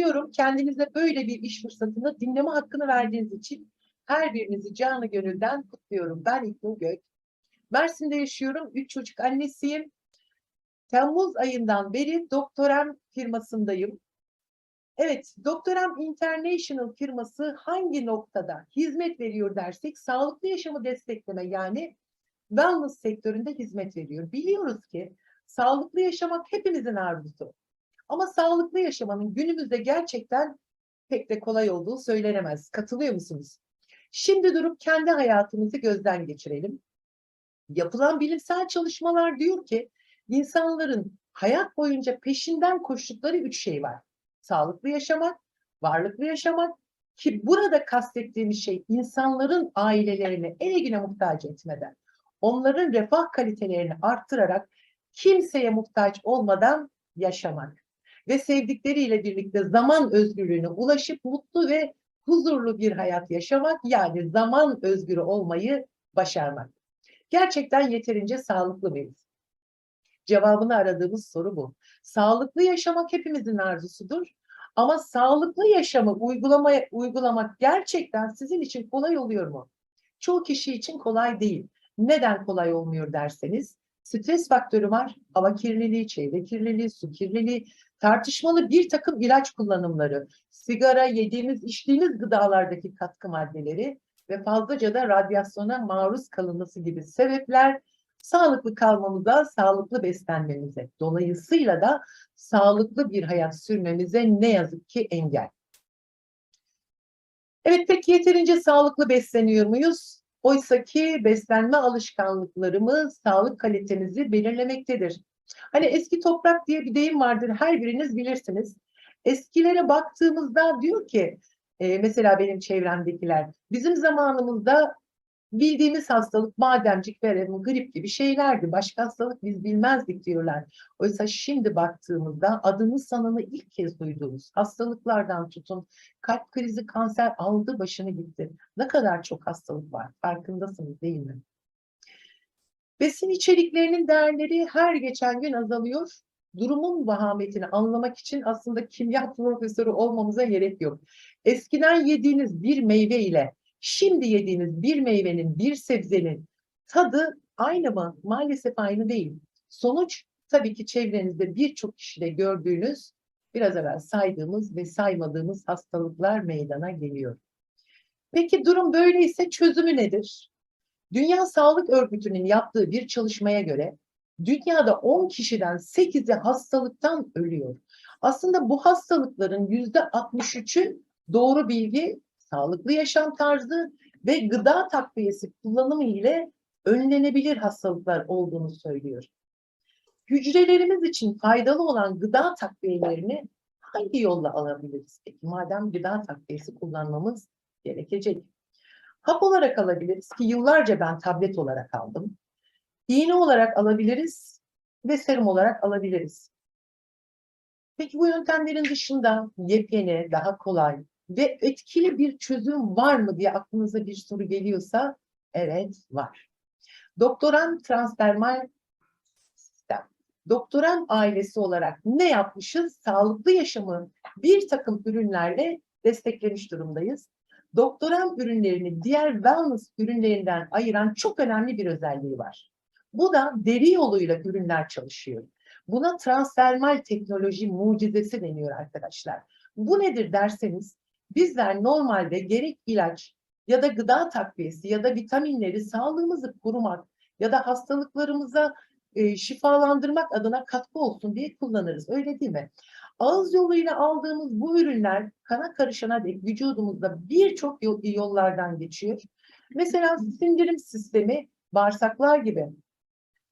kutluyorum. Kendinize böyle bir iş fırsatını dinleme hakkını verdiğiniz için her birinizi canı gönülden kutluyorum. Ben İknur Gök. Mersin'de yaşıyorum. Üç çocuk annesiyim. Temmuz ayından beri Doktorem firmasındayım. Evet, Doktorem International firması hangi noktada hizmet veriyor dersek sağlıklı yaşamı destekleme yani wellness sektöründe hizmet veriyor. Biliyoruz ki sağlıklı yaşamak hepimizin arzusu. Ama sağlıklı yaşamanın günümüzde gerçekten pek de kolay olduğu söylenemez. Katılıyor musunuz? Şimdi durup kendi hayatımızı gözden geçirelim. Yapılan bilimsel çalışmalar diyor ki insanların hayat boyunca peşinden koştukları üç şey var. Sağlıklı yaşamak, varlıklı yaşamak ki burada kastettiğimiz şey insanların ailelerini ele güne muhtaç etmeden, onların refah kalitelerini arttırarak kimseye muhtaç olmadan yaşamak ve sevdikleriyle birlikte zaman özgürlüğüne ulaşıp mutlu ve huzurlu bir hayat yaşamak yani zaman özgürü olmayı başarmak. Gerçekten yeterince sağlıklı mıyız? Cevabını aradığımız soru bu. Sağlıklı yaşamak hepimizin arzusudur. Ama sağlıklı yaşamı uygulamaya, uygulamak gerçekten sizin için kolay oluyor mu? Çoğu kişi için kolay değil. Neden kolay olmuyor derseniz, stres faktörü var, hava kirliliği, çevre kirliliği, su kirliliği, tartışmalı bir takım ilaç kullanımları, sigara, yediğimiz, içtiğimiz gıdalardaki katkı maddeleri ve fazlaca da radyasyona maruz kalınması gibi sebepler sağlıklı kalmamıza, sağlıklı beslenmemize, dolayısıyla da sağlıklı bir hayat sürmemize ne yazık ki engel. Evet peki yeterince sağlıklı besleniyor muyuz? Oysa ki beslenme alışkanlıklarımız sağlık kalitemizi belirlemektedir. Hani eski toprak diye bir deyim vardır, her biriniz bilirsiniz. Eskilere baktığımızda diyor ki, e, mesela benim çevremdekiler, bizim zamanımızda bildiğimiz hastalık bademcik, verem, grip gibi şeylerdi. Başka hastalık biz bilmezdik diyorlar. Oysa şimdi baktığımızda adını sanını ilk kez duyduğumuz hastalıklardan tutun, kalp krizi, kanser aldı başını gitti. Ne kadar çok hastalık var, farkındasınız değil mi? Besin içeriklerinin değerleri her geçen gün azalıyor. Durumun vahametini anlamak için aslında kimya profesörü olmamıza gerek yok. Eskiden yediğiniz bir meyve ile şimdi yediğiniz bir meyvenin, bir sebzenin tadı aynı mı? Maalesef aynı değil. Sonuç tabii ki çevrenizde birçok kişide gördüğünüz, biraz evvel saydığımız ve saymadığımız hastalıklar meydana geliyor. Peki durum böyleyse çözümü nedir? Dünya Sağlık Örgütü'nün yaptığı bir çalışmaya göre dünyada 10 kişiden 8'i hastalıktan ölüyor. Aslında bu hastalıkların %63'ü doğru bilgi, sağlıklı yaşam tarzı ve gıda takviyesi kullanımı ile önlenebilir hastalıklar olduğunu söylüyor. Hücrelerimiz için faydalı olan gıda takviyelerini hangi yolla alabiliriz? Peki madem gıda takviyesi kullanmamız gerekecek. Hap olarak alabiliriz ki yıllarca ben tablet olarak aldım. İğne olarak alabiliriz ve serum olarak alabiliriz. Peki bu yöntemlerin dışında yepyeni, daha kolay ve etkili bir çözüm var mı diye aklınıza bir soru geliyorsa evet var. Doktoran transdermal sistem. Doktoran ailesi olarak ne yapmışız? Sağlıklı yaşamı bir takım ürünlerle desteklemiş durumdayız. Doktoran ürünlerini diğer wellness ürünlerinden ayıran çok önemli bir özelliği var. Bu da deri yoluyla ürünler çalışıyor. Buna transdermal teknoloji mucizesi deniyor arkadaşlar. Bu nedir derseniz bizler normalde gerek ilaç ya da gıda takviyesi ya da vitaminleri sağlığımızı korumak ya da hastalıklarımıza e, şifalandırmak adına katkı olsun diye kullanırız. Öyle değil mi? Ağız yoluyla aldığımız bu ürünler kana karışana dek vücudumuzda birçok yollardan geçiyor. Mesela sindirim sistemi, bağırsaklar gibi.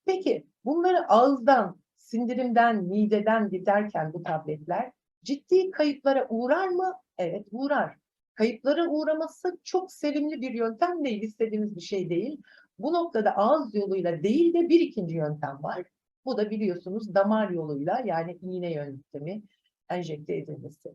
Peki bunları ağızdan, sindirimden, mideden giderken bu tabletler ciddi kayıplara uğrar mı? Evet uğrar. Kayıplara uğraması çok sevimli bir yöntem değil, istediğimiz bir şey değil. Bu noktada ağız yoluyla değil de bir ikinci yöntem var. Bu da biliyorsunuz damar yoluyla yani iğne yöntemi enjekte edilmesi.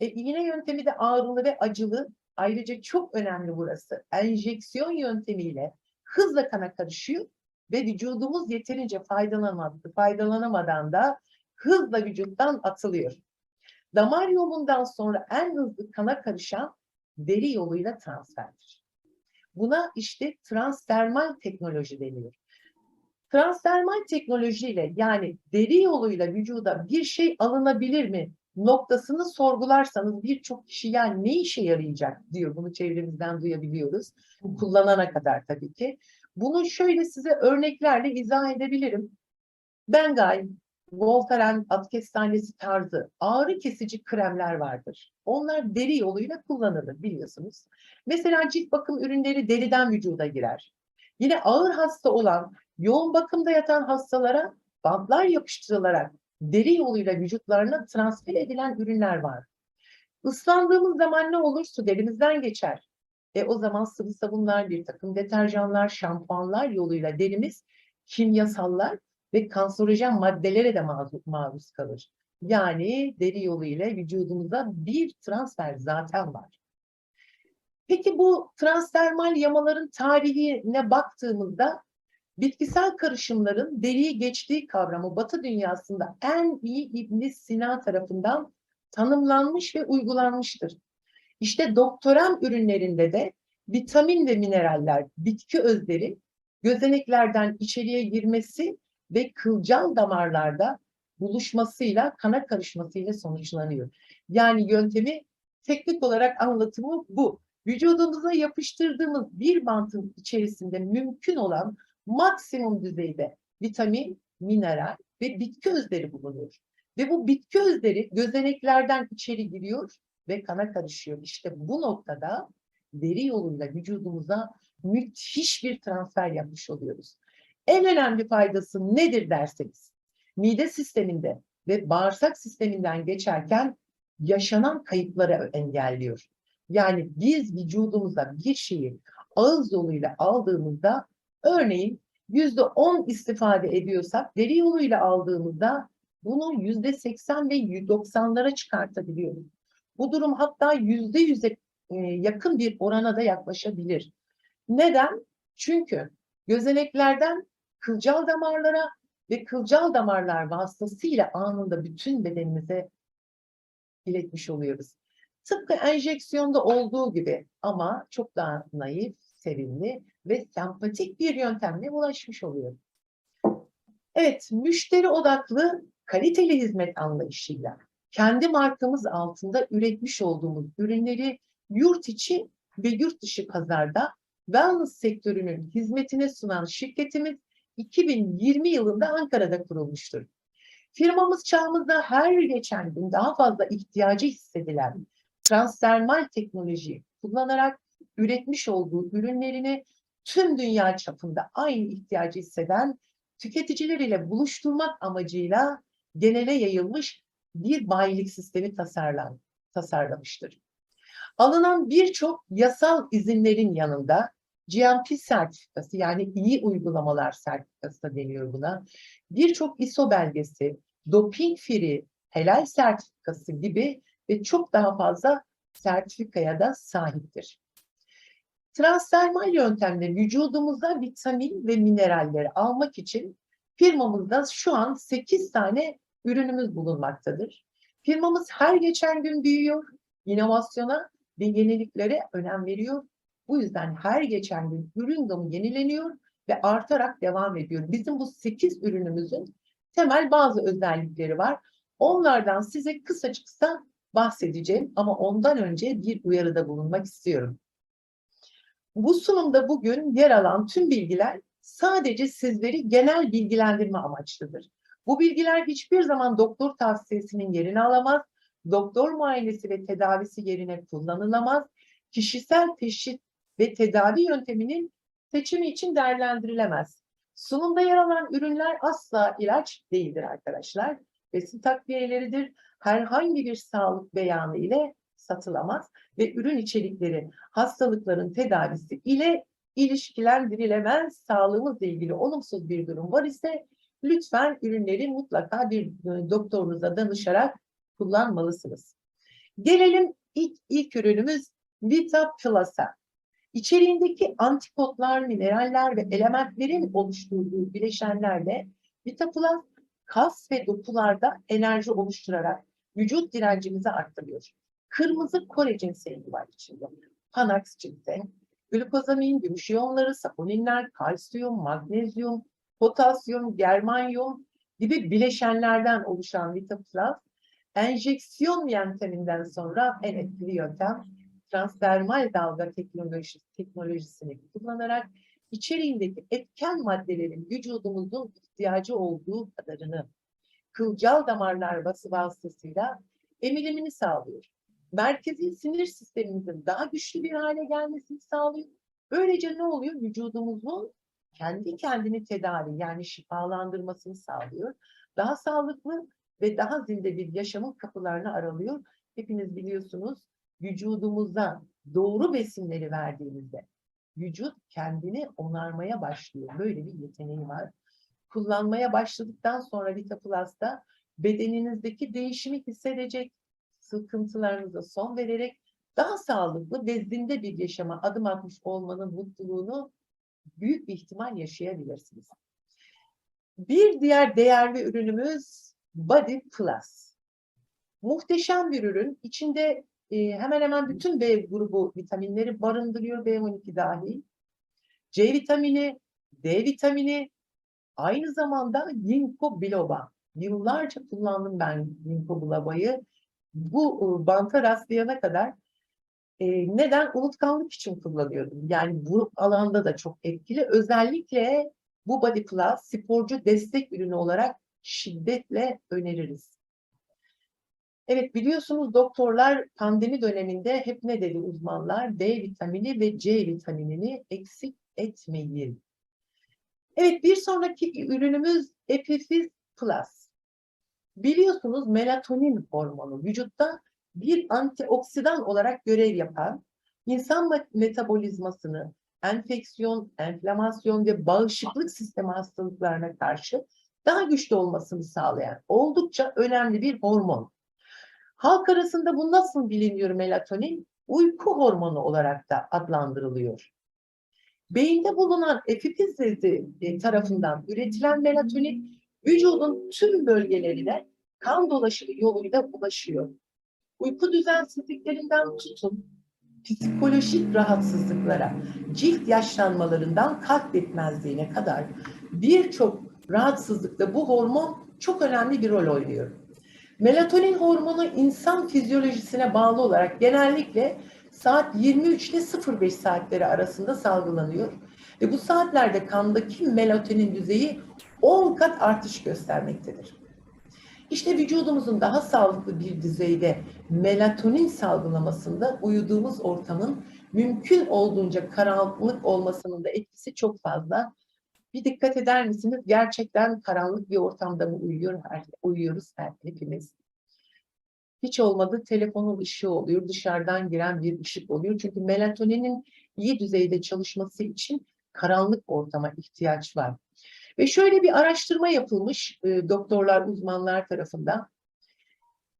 E, iğne yöntemi de ağrılı ve acılı. Ayrıca çok önemli burası. Enjeksiyon yöntemiyle hızla kana karışıyor ve vücudumuz yeterince faydalanamadı, faydalanamadan da hızla vücuttan atılıyor. Damar yolundan sonra en hızlı kana karışan deri yoluyla transferdir. Buna işte transdermal teknoloji deniyor. Transdermal teknolojiyle yani deri yoluyla vücuda bir şey alınabilir mi noktasını sorgularsanız birçok kişi yani ne işe yarayacak diyor. Bunu çevremizden duyabiliyoruz. Kullanana kadar tabii ki. Bunu şöyle size örneklerle izah edebilirim. Bengay, Voltaren, at kestanesi tarzı ağrı kesici kremler vardır. Onlar deri yoluyla kullanılır biliyorsunuz. Mesela cilt bakım ürünleri deriden vücuda girer. Yine ağır hasta olan, yoğun bakımda yatan hastalara bantlar yapıştırılarak deri yoluyla vücutlarına transfer edilen ürünler var. Islandığımız zaman ne olur? Su derimizden geçer. E o zaman sıvı sabunlar, bir takım deterjanlar, şampuanlar yoluyla derimiz kimyasallar ve kanserojen maddelere de maruz, maruz kalır. Yani deri yoluyla vücudumuza bir transfer zaten var. Peki bu transdermal yamaların tarihine baktığımızda bitkisel karışımların deriyi geçtiği kavramı Batı dünyasında en iyi İbn Sina tarafından tanımlanmış ve uygulanmıştır. İşte doktoram ürünlerinde de vitamin ve mineraller, bitki özleri gözeneklerden içeriye girmesi ve kılcal damarlarda buluşmasıyla, kana karışmasıyla sonuçlanıyor. Yani yöntemi teknik olarak anlatımı bu. Vücudumuza yapıştırdığımız bir bantın içerisinde mümkün olan maksimum düzeyde vitamin, mineral ve bitki özleri bulunuyor. Ve bu bitki özleri gözeneklerden içeri giriyor ve kana karışıyor. İşte bu noktada deri yoluyla vücudumuza müthiş bir transfer yapmış oluyoruz. En önemli faydası nedir derseniz, mide sisteminde ve bağırsak sisteminden geçerken yaşanan kayıpları engelliyor. Yani biz vücudumuza bir şeyi ağız yoluyla aldığımızda örneğin yüzde on istifade ediyorsak deri yoluyla aldığımızda bunu yüzde seksen ve doksanlara çıkartabiliyoruz. Bu durum hatta yüzde yüze e, yakın bir orana da yaklaşabilir. Neden? Çünkü gözeneklerden kılcal damarlara ve kılcal damarlar vasıtasıyla anında bütün bedenimize iletmiş oluyoruz. Tıpkı enjeksiyonda olduğu gibi ama çok daha naif, sevimli ve sempatik bir yöntemle ulaşmış oluyor. Evet, müşteri odaklı kaliteli hizmet anlayışıyla kendi markamız altında üretmiş olduğumuz ürünleri yurt içi ve yurt dışı pazarda wellness sektörünün hizmetine sunan şirketimiz 2020 yılında Ankara'da kurulmuştur. Firmamız çağımızda her geçen gün daha fazla ihtiyacı hissedilen transdermal teknoloji kullanarak üretmiş olduğu ürünlerini tüm dünya çapında aynı ihtiyacı hisseden tüketiciler ile buluşturmak amacıyla genele yayılmış bir bayilik sistemi tasarlan, tasarlamıştır. Alınan birçok yasal izinlerin yanında GMP sertifikası yani iyi uygulamalar sertifikası da deniyor buna. Birçok ISO belgesi, doping free, helal sertifikası gibi ve çok daha fazla sertifikaya da sahiptir. Transdermal yöntemle vücudumuza vitamin ve mineralleri almak için firmamızda şu an 8 tane ürünümüz bulunmaktadır. Firmamız her geçen gün büyüyor, inovasyona ve yeniliklere önem veriyor. Bu yüzden her geçen gün ürün gamı yenileniyor ve artarak devam ediyor. Bizim bu 8 ürünümüzün temel bazı özellikleri var. Onlardan size kısa kısa bahsedeceğim ama ondan önce bir uyarıda bulunmak istiyorum. Bu sunumda bugün yer alan tüm bilgiler sadece sizleri genel bilgilendirme amaçlıdır. Bu bilgiler hiçbir zaman doktor tavsiyesinin yerini alamaz, doktor muayenesi ve tedavisi yerine kullanılamaz, kişisel teşhis ve tedavi yönteminin seçimi için değerlendirilemez. Sunumda yer alan ürünler asla ilaç değildir arkadaşlar. Besin takviyeleridir. Herhangi bir sağlık beyanı ile satılamaz ve ürün içerikleri hastalıkların tedavisi ile ilişkilendirilemez. Sağlığımızla ilgili olumsuz bir durum var ise lütfen ürünleri mutlaka bir e, doktorunuza danışarak kullanmalısınız. Gelelim ilk, ilk ürünümüz Vita Plus'a. İçeriğindeki antikotlar, mineraller ve elementlerin oluşturduğu bileşenlerle Vita Plus kas ve dokularda enerji oluşturarak vücut direncimizi arttırıyor. Kırmızı Kore cinseyi var içinde. Panax ginseng, glukozamin, gümüş iyonları, saponinler, kalsiyum, magnezyum, potasyum, germanyum gibi bileşenlerden oluşan Vitaplus, enjeksiyon yönteminden sonra en etkili yöntem transdermal dalga teknolojisi, teknolojisini kullanarak içeriğindeki etken maddelerin vücudumuzun ihtiyacı olduğu kadarını kılcal damarlar bası vasıtasıyla emilimini sağlıyor. Merkezi sinir sistemimizin daha güçlü bir hale gelmesini sağlıyor. Böylece ne oluyor? Vücudumuzun kendi kendini tedavi yani şifalandırmasını sağlıyor. Daha sağlıklı ve daha zinde bir yaşamın kapılarını aralıyor. Hepiniz biliyorsunuz vücudumuza doğru besinleri verdiğimizde vücut kendini onarmaya başlıyor. Böyle bir yeteneği var. Kullanmaya başladıktan sonra Vitaplus'ta bedeninizdeki değişimi hissedecek, sıkıntılarınıza son vererek daha sağlıklı ve zinde bir yaşama adım atmış olmanın mutluluğunu büyük bir ihtimal yaşayabilirsiniz. Bir diğer değerli ürünümüz Body Plus. Muhteşem bir ürün. İçinde e, hemen hemen bütün B grubu vitaminleri barındırıyor. B12 dahil. C vitamini, D vitamini, aynı zamanda ginkgo biloba. Yıllarca kullandım ben ginkgo biloba'yı. Bu e, banta rastlayana kadar e, neden? Unutkanlık için kullanıyordum. Yani bu alanda da çok etkili. Özellikle bu Body Plus sporcu destek ürünü olarak şiddetle öneririz. Evet biliyorsunuz doktorlar pandemi döneminde hep ne dedi uzmanlar? D vitamini ve C vitaminini eksik etmeyin. Evet bir sonraki ürünümüz Epifiz Plus. Biliyorsunuz melatonin hormonu vücutta bir antioksidan olarak görev yapan insan me- metabolizmasını enfeksiyon, enflamasyon ve bağışıklık sistemi hastalıklarına karşı daha güçlü olmasını sağlayan oldukça önemli bir hormon. Halk arasında bu nasıl biliniyor melatonin? Uyku hormonu olarak da adlandırılıyor. Beyinde bulunan epifiz bezi e, tarafından üretilen melatonin vücudun tüm bölgelerine kan dolaşımı yoluyla ulaşıyor. Uyku düzensizliklerinden tutun, psikolojik rahatsızlıklara, cilt yaşlanmalarından kalp yetmezliğine kadar birçok rahatsızlıkta bu hormon çok önemli bir rol oynuyor. Melatonin hormonu insan fizyolojisine bağlı olarak genellikle saat 23 ile 05 saatleri arasında salgılanıyor. Ve bu saatlerde kandaki melatonin düzeyi 10 kat artış göstermektedir. İşte vücudumuzun daha sağlıklı bir düzeyde melatonin salgılamasında uyuduğumuz ortamın mümkün olduğunca karanlık olmasının da etkisi çok fazla. Bir dikkat eder misiniz? Gerçekten karanlık bir ortamda mı uyuyor, her, uyuyoruz her, hepimiz? Hiç olmadı telefonun ışığı oluyor, dışarıdan giren bir ışık oluyor. Çünkü melatoninin iyi düzeyde çalışması için karanlık ortama ihtiyaç var. Ve şöyle bir araştırma yapılmış e, doktorlar, uzmanlar tarafından.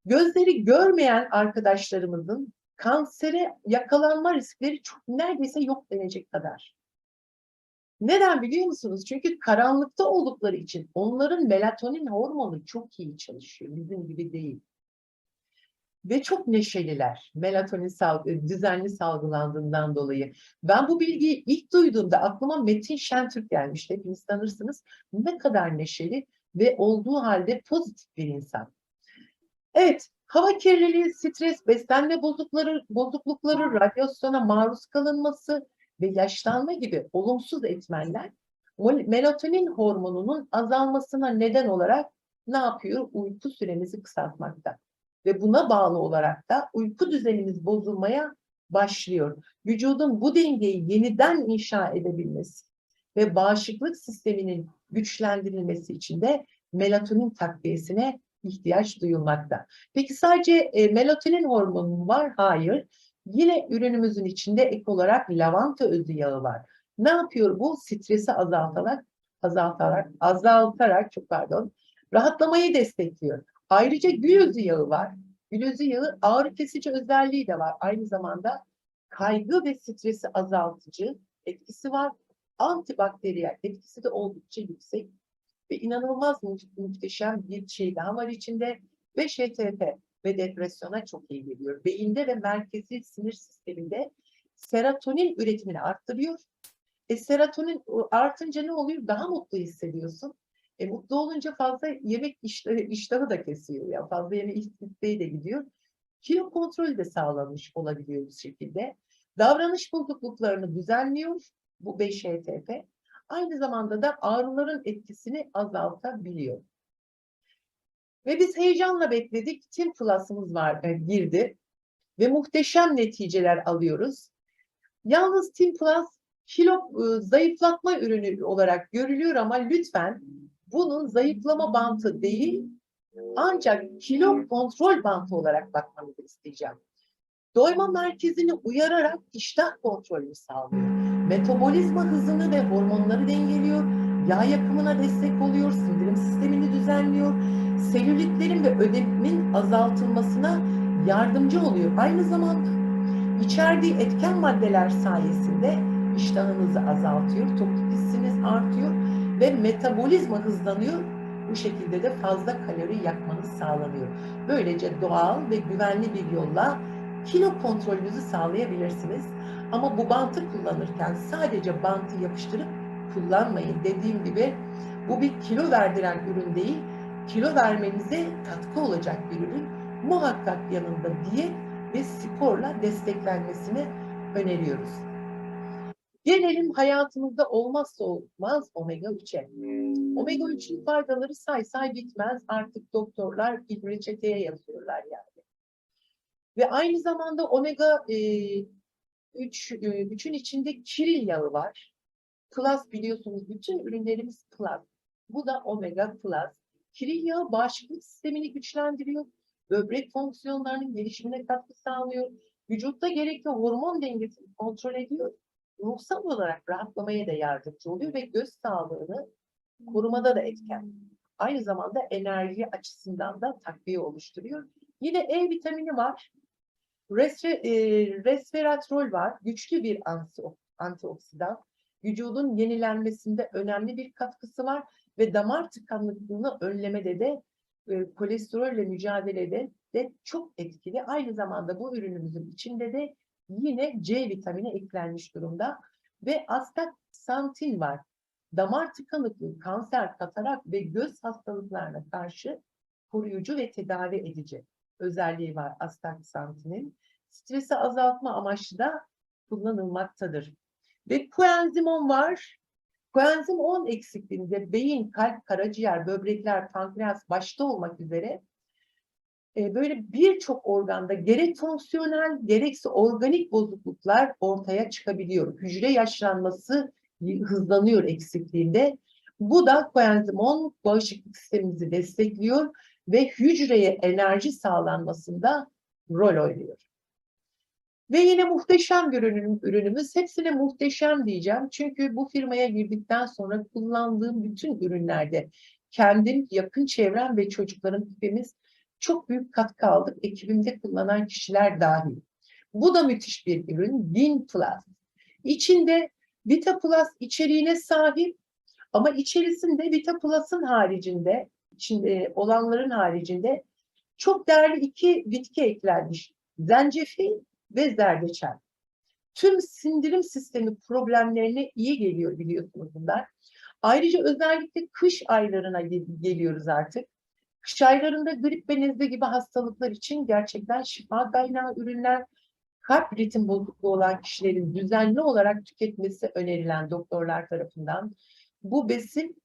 Gözleri görmeyen arkadaşlarımızın kansere yakalanma riskleri çok neredeyse yok denecek kadar. Neden biliyor musunuz? Çünkü karanlıkta oldukları için onların melatonin hormonu çok iyi çalışıyor. Bizim gibi değil. Ve çok neşeliler melatonin salgı, düzenli salgılandığından dolayı. Ben bu bilgiyi ilk duyduğumda aklıma Metin Şentürk gelmişti. Hepiniz tanırsınız. Ne kadar neşeli ve olduğu halde pozitif bir insan. Evet, hava kirliliği, stres, beslenme bozuklukları, bozuklukları, radyasyona maruz kalınması ve yaşlanma gibi olumsuz etmenler melatonin hormonunun azalmasına neden olarak ne yapıyor? Uyku süremizi kısaltmakta. Ve buna bağlı olarak da uyku düzenimiz bozulmaya başlıyor. Vücudun bu dengeyi yeniden inşa edebilmesi ve bağışıklık sisteminin güçlendirilmesi için de melatonin takviyesine ihtiyaç duyulmakta. Peki sadece e, melatonin hormonu mu var? Hayır. Yine ürünümüzün içinde ek olarak lavanta özü yağı var. Ne yapıyor bu? Stresi azaltarak, azaltarak, azaltarak çok pardon, rahatlamayı destekliyor. Ayrıca gül özü yağı var. Gül özü yağı ağrı kesici özelliği de var. Aynı zamanda kaygı ve stresi azaltıcı etkisi var. Antibakteriyel etkisi de oldukça yüksek. Ve inanılmaz mu- muhteşem bir şey daha var içinde. 5 HTP ve depresyona çok iyi geliyor. Beyinde ve merkezi sinir sisteminde serotonin üretimini arttırıyor. E, serotonin artınca ne oluyor? Daha mutlu hissediyorsun. E, mutlu olunca fazla yemek iştahı, iştahı da kesiyor. Ya. Fazla yeme isteği de gidiyor. Kilo kontrolü de sağlanmış olabiliyor bu şekilde. Davranış bozukluklarını düzenliyor bu 5-HTP. Aynı zamanda da ağrıların etkisini azaltabiliyor. Ve biz heyecanla bekledik. Tim Plus'ımız var, e, girdi. Ve muhteşem neticeler alıyoruz. Yalnız Tim Plus kilo e, zayıflatma ürünü olarak görülüyor ama lütfen bunun zayıflama bantı değil ancak kilo kontrol bantı olarak bakmanızı isteyeceğim. Doyma merkezini uyararak iştah kontrolünü sağlıyor. Metabolizma hızını ve hormonları dengeliyor. Yağ yakımına destek oluyor. Sindirim sistemini düzenliyor. Selülitlerin ve ödemin azaltılmasına yardımcı oluyor. Aynı zamanda içerdiği etken maddeler sayesinde iştahınızı azaltıyor. Tokluk hissiniz artıyor ve metabolizma hızlanıyor. Bu şekilde de fazla kalori yakmanız sağlanıyor. Böylece doğal ve güvenli bir yolla kilo kontrolünüzü sağlayabilirsiniz. Ama bu bantı kullanırken sadece bantı yapıştırıp kullanmayın. Dediğim gibi bu bir kilo verdiren ürün değil, kilo vermenize katkı olacak bir ürün. Muhakkak yanında diyet ve sporla desteklenmesini öneriyoruz. Gelelim hayatımızda olmazsa olmaz omega 3'e. Omega 3'ün faydaları say say bitmez. Artık doktorlar bir reçeteye yazıyorlar yani. Ve aynı zamanda omega e, 3, e, 3'ün içinde kiril yağı var. Plus biliyorsunuz bütün ürünlerimiz plus. Bu da omega plus. Kiril yağı bağışıklık sistemini güçlendiriyor. Böbrek fonksiyonlarının gelişimine katkı sağlıyor. Vücutta gerekli hormon dengesini kontrol ediyor. Ruhsal olarak rahatlamaya da yardımcı oluyor ve göz sağlığını korumada da etken. Aynı zamanda enerji açısından da takviye oluşturuyor. Yine E vitamini var. Resve, e, resveratrol var. Güçlü bir anti, antioksidan. Vücudun yenilenmesinde önemli bir katkısı var ve damar tıkanıklığını önlemede de e, kolesterolle mücadelede de çok etkili. Aynı zamanda bu ürünümüzün içinde de yine C vitamini eklenmiş durumda ve astaxantin var. Damar tıkanıklığı, kanser, katarak ve göz hastalıklarına karşı koruyucu ve tedavi edici özelliği var astaxantinin. Stresi azaltma amaçlı da kullanılmaktadır. Ve koenzim 10 var. Koenzim 10 eksikliğinde beyin, kalp, karaciğer, böbrekler, pankreas başta olmak üzere e, böyle birçok organda gerek fonksiyonel gerekse organik bozukluklar ortaya çıkabiliyor. Hücre yaşlanması hızlanıyor eksikliğinde. Bu da koenzim 10 bağışıklık sistemimizi destekliyor ve hücreye enerji sağlanmasında rol oynuyor. Ve yine muhteşem bir ürün, ürünümüz. Hepsine muhteşem diyeceğim. Çünkü bu firmaya girdikten sonra kullandığım bütün ürünlerde kendim, yakın çevrem ve çocukların hepimiz çok büyük katkı aldık. Ekibimde kullanan kişiler dahil. Bu da müthiş bir ürün. Din Plus. İçinde Vita Plus içeriğine sahip ama içerisinde Vita Plus'ın haricinde, içinde olanların haricinde çok değerli iki bitki eklenmiş. Zencefil ve zerdeçal. Tüm sindirim sistemi problemlerine iyi geliyor biliyorsunuz bunlar. Ayrıca özellikle kış aylarına geliyoruz artık. Kış aylarında grip ve nezle gibi hastalıklar için gerçekten şifa kaynağı ürünler, kalp ritim bozukluğu olan kişilerin düzenli olarak tüketmesi önerilen doktorlar tarafından bu besin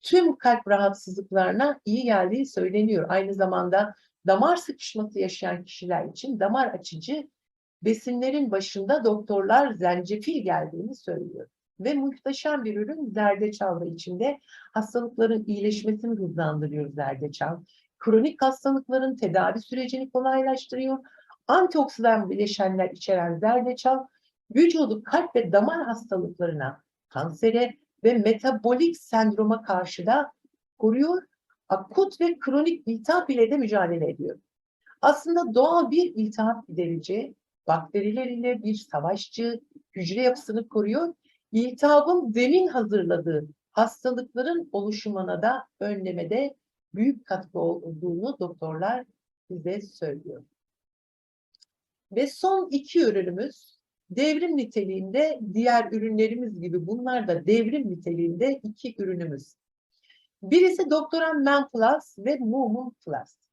tüm kalp rahatsızlıklarına iyi geldiği söyleniyor. Aynı zamanda damar sıkışması yaşayan kişiler için damar açıcı besinlerin başında doktorlar zencefil geldiğini söylüyor. Ve muhteşem bir ürün zerdeçal da içinde hastalıkların iyileşmesini hızlandırıyor zerdeçal. Kronik hastalıkların tedavi sürecini kolaylaştırıyor. Antioksidan bileşenler içeren zerdeçal vücudu kalp ve damar hastalıklarına, kansere ve metabolik sendroma karşı da koruyor. Akut ve kronik iltihap ile de mücadele ediyor. Aslında doğal bir iltihap giderici, bakteriler ile bir savaşçı, hücre yapısını koruyor. İltihabın zemin hazırladığı hastalıkların oluşumuna da önlemede büyük katkı olduğunu doktorlar bize söylüyor. Ve son iki ürünümüz devrim niteliğinde diğer ürünlerimiz gibi bunlar da devrim niteliğinde iki ürünümüz. Birisi Doktoran Men Plus ve Mumun Plus.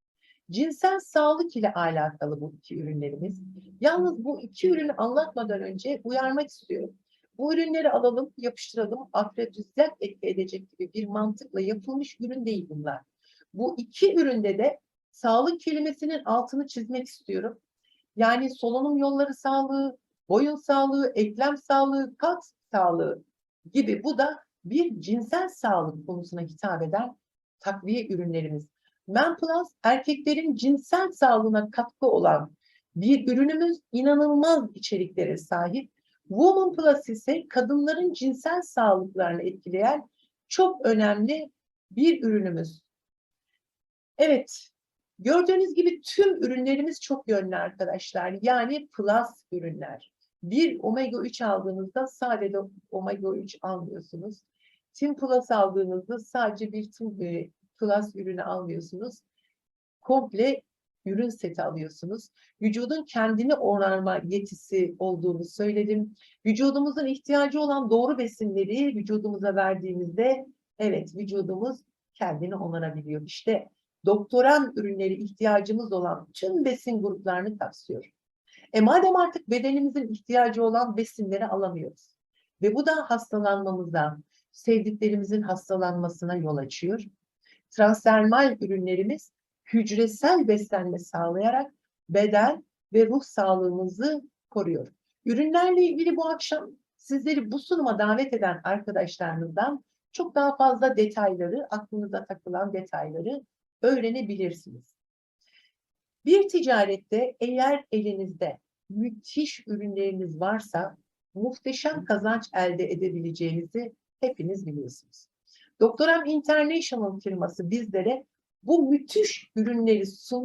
Cinsel sağlık ile alakalı bu iki ürünlerimiz. Yalnız bu iki ürünü anlatmadan önce uyarmak istiyorum. Bu ürünleri alalım, yapıştıralım, afrodizyak etki edecek gibi bir mantıkla yapılmış ürün değil bunlar. Bu iki üründe de sağlık kelimesinin altını çizmek istiyorum. Yani solunum yolları sağlığı, boyun sağlığı, eklem sağlığı, kalp sağlığı gibi bu da bir cinsel sağlık konusuna hitap eden takviye ürünlerimiz. Men Plus erkeklerin cinsel sağlığına katkı olan bir ürünümüz inanılmaz içeriklere sahip. Woman Plus ise kadınların cinsel sağlıklarını etkileyen çok önemli bir ürünümüz. Evet, gördüğünüz gibi tüm ürünlerimiz çok yönlü arkadaşlar. Yani plus ürünler. Bir omega 3 aldığınızda sadece omega 3 almıyorsunuz. Tim Plus aldığınızda sadece bir Tim Plus ürünü almıyorsunuz. Komple ürün seti alıyorsunuz. Vücudun kendini onarma yetisi olduğunu söyledim. Vücudumuzun ihtiyacı olan doğru besinleri vücudumuza verdiğimizde evet vücudumuz kendini onarabiliyor. İşte doktoran ürünleri ihtiyacımız olan tüm besin gruplarını kapsıyor. E madem artık bedenimizin ihtiyacı olan besinleri alamıyoruz ve bu da hastalanmamıza, sevdiklerimizin hastalanmasına yol açıyor. Transdermal ürünlerimiz hücresel beslenme sağlayarak beden ve ruh sağlığımızı koruyor. Ürünlerle ilgili bu akşam sizleri bu sunuma davet eden arkadaşlarınızdan çok daha fazla detayları, aklınıza takılan detayları öğrenebilirsiniz. Bir ticarette eğer elinizde müthiş ürünleriniz varsa muhteşem kazanç elde edebileceğinizi hepiniz biliyorsunuz. Doktoram International firması bizlere bu müthiş ürünleri sunmak